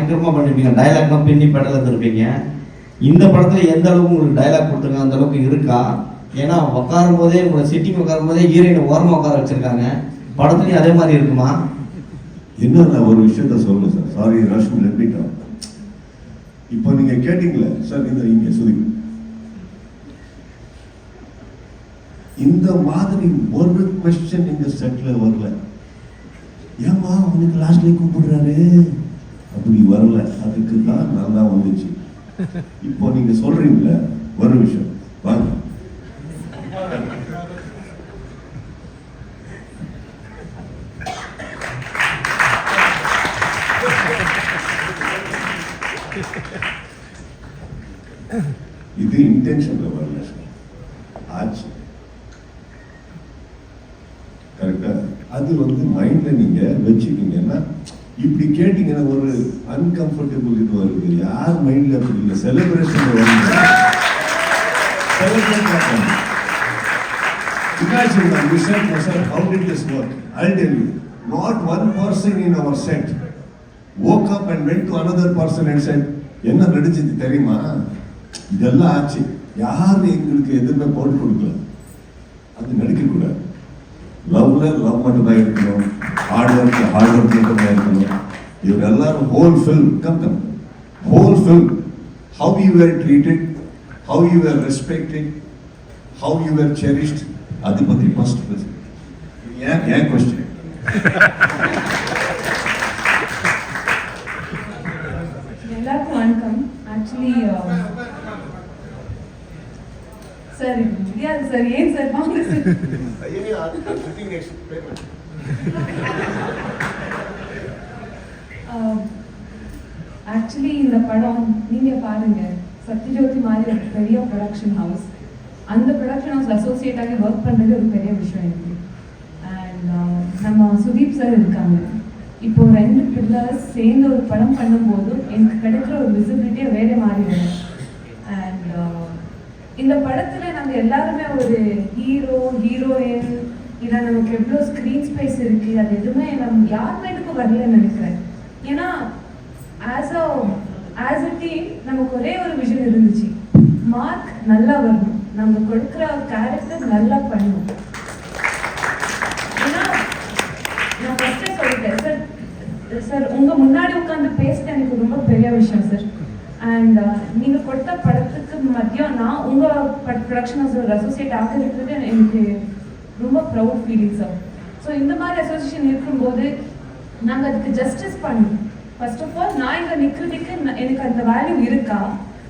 பயங்கரமாக பண்ணிருப்பீங்க. டைலாக்லாம் பின்னி படத்தில் இருந்திருப்பீங்க இந்த படத்தில் எந்த அளவுக்கு உங்களுக்கு டைலாக் கொடுத்துருங்க அந்த அளவுக்கு இருக்கா? ஏன்னா உட்காரும் போதே உங்களை சிட்டிங் உட்காரும் போதே ஹீரோயினை ஓரமாக உட்கார வச்சுருக்காங்க. படத்துலையும் அதே மாதிரி இருக்குமா? இன்னும் நான் ஒரு விஷயத்த சொல்லணும் சார் சாரி ரஷ்மி லெப்பிட்டோம் இப்போ நீங்கள் கேட்டீங்களே சார் இந்த இங்கே சுதி இந்த மாதிரி ஒரு கொஸ்டின் இந்த செட்டில் வரல. ஏம்மா உனக்கு லாஸ்ட்லேயே கூப்பிடுறாரு? அப்படி வரல. அதுக்கு தான் நல்லா வந்துச்சு. இப்போ நீங்க சொல்றீங்களே ஒரு விஷயம் வாங்க. இது இன்டென்ஷன்ல வரல ஆச்சு. கரெக்டா அது வந்து மைண்ட்ல நீங்க வச்சுக்கிங்கன்னா இப்படி கேட்டீங்கன்னா ஒரு அன்கம்ஃபர்டபுள் இதுவாக இருக்கு யார் மைண்டில் அப்படி இல்லை? செலிப்ரேஷன் வருது. Imagine when we said, sir, how did this work? I'll tell you. Not one person in our set woke up and went to another person and said, என்ன நடிச்சது தெரியுமா? இதெல்லாம் ஆச்சு. யாரும் எங்களுக்கு எதுவுமே போட்டு கொடுக்கல. அது நடிக்க கூடாது லவ்ல லவ் மட்டும் தான் இருக்கணும் ஹார்ட் ஒர்க் ஹார்ட் ஒர்க் மட்டும் தான் இருக்கணும் இவர் எல்லாரும் whole film come come whole film how you were treated how you were respected how you were cherished அது பத்தி ஃபர்ஸ்ட் ஏன் ஏன் கொஸ்டின் எல்லாருக்கும் வணக்கம் ஆக்சுவலி சார் முடியாது சார். ஏன் சார்? வாங்க சார். ஆக்சுவலி இந்த படம் நீங்க பாருங்க. சத்யஜோதி மாதிரி ஒரு பெரிய ப்ரொடக்ஷன் ஹவுஸ் அந்த ப்ரொடக்ஷன் ஹவுஸ் அசோசியேட் ஆகி ஒர்க் பண்றது ஒரு பெரிய விஷயம் எனக்கு. அண்ட் நம்ம சுதீப் சார் இருக்காங்க. இப்போ ரெண்டு பில்லர்ஸ் சேர்ந்து ஒரு படம் பண்ணும்போது எனக்கு கிடைக்கிற ஒரு விசிபிலிட்டியே வேற மாதிரி வரும் இந்த படத்துல நாங்க எல்லாருமே ஒரு ஹீரோ ஹீரோயின் இதை நமக்கு எவ்வளோ ஸ்க்ரீன் ஸ்பேஸ் இருக்கு அது எதுவுமே நம்ம யார் மைண்டுக்கும் வரலன்னு நினைக்கிறேன். ஏன்னா as a as a team நமக்கு ஒரே ஒரு விஷன் இருந்துச்சு. மார்க் நல்லா வரணும். நம்ம கொடுக்குற கேரக்டர் நல்லா பண்ணணும். ஏன்னா நான் ஃபர்ஸ்டே சொல்லிட்டேன். சார் சார் உங்க முன்னாடி உட்காந்து பேசிட்டு எனக்கு ரொம்ப பெரிய விஷயம் சார் அண்ட் நீங்க கொடுத்த படத்துக்கு மத்தியம் நான் உங்கள் ப்ரொடக்ஷன் ஹவுஸ் அசோசியேட் ஆகிறது எனக்கு ரொம்ப ப்ரௌட் ஃபீலிங் சார் ஸோ இந்த மாதிரி அசோசியேஷன் இருக்கும்போது நாங்கள் அதுக்கு ஜஸ்டிஸ் பண்ணணும் ஃபர்ஸ்ட் ஆஃப் ஆல் நான் இங்கே நிற்கிறதுக்கு எனக்கு அந்த வேல்யூ இருக்கா?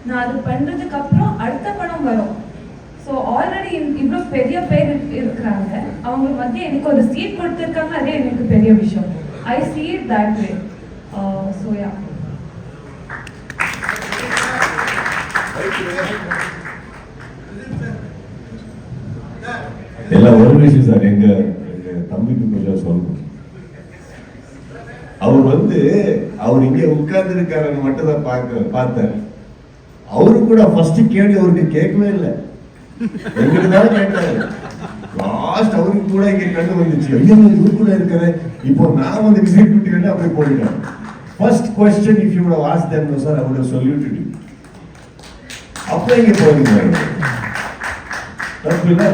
நான் அது பண்ணுறதுக்கு அப்புறம் அடுத்த படம் வரும். ஸோ ஆல்ரெடி இவ்வளோ பெரிய பேர் இருக்கிறாங்க. அவங்க மத்திய எனக்கு ஒரு சீட் கொடுத்துருக்காங்க. அதே எனக்கு பெரிய விஷயம். I see it that way. Uh, so yeah எல்லாம் ஒரு விஷயம் சார் எங்க எங்க தம்பிக்கு கொஞ்சம் சொல்லணும். அவர் வந்து அவர் இங்க உட்கார்ந்து இருக்காருன்னு மட்டும் தான் பார்க்க பார்த்தார் அவரு கூட ஃபர்ஸ்ட் கேள்வி அவருக்கு கேட்கவே இல்லை. எங்களுக்கு தான் கேட்டாரு. லாஸ்ட் அவருக்கு கூட இங்க கண்டு வந்துச்சு. ஐயோ இவரு கூட இருக்காரு. இப்போ நான் வந்து விசிட் பண்ணிட்டு அப்படியே போயிட்டேன். First question if you was them sir அவரோட சொல்லிட்டு அப்ப இங்க போறீங்க தப்பு இல்லை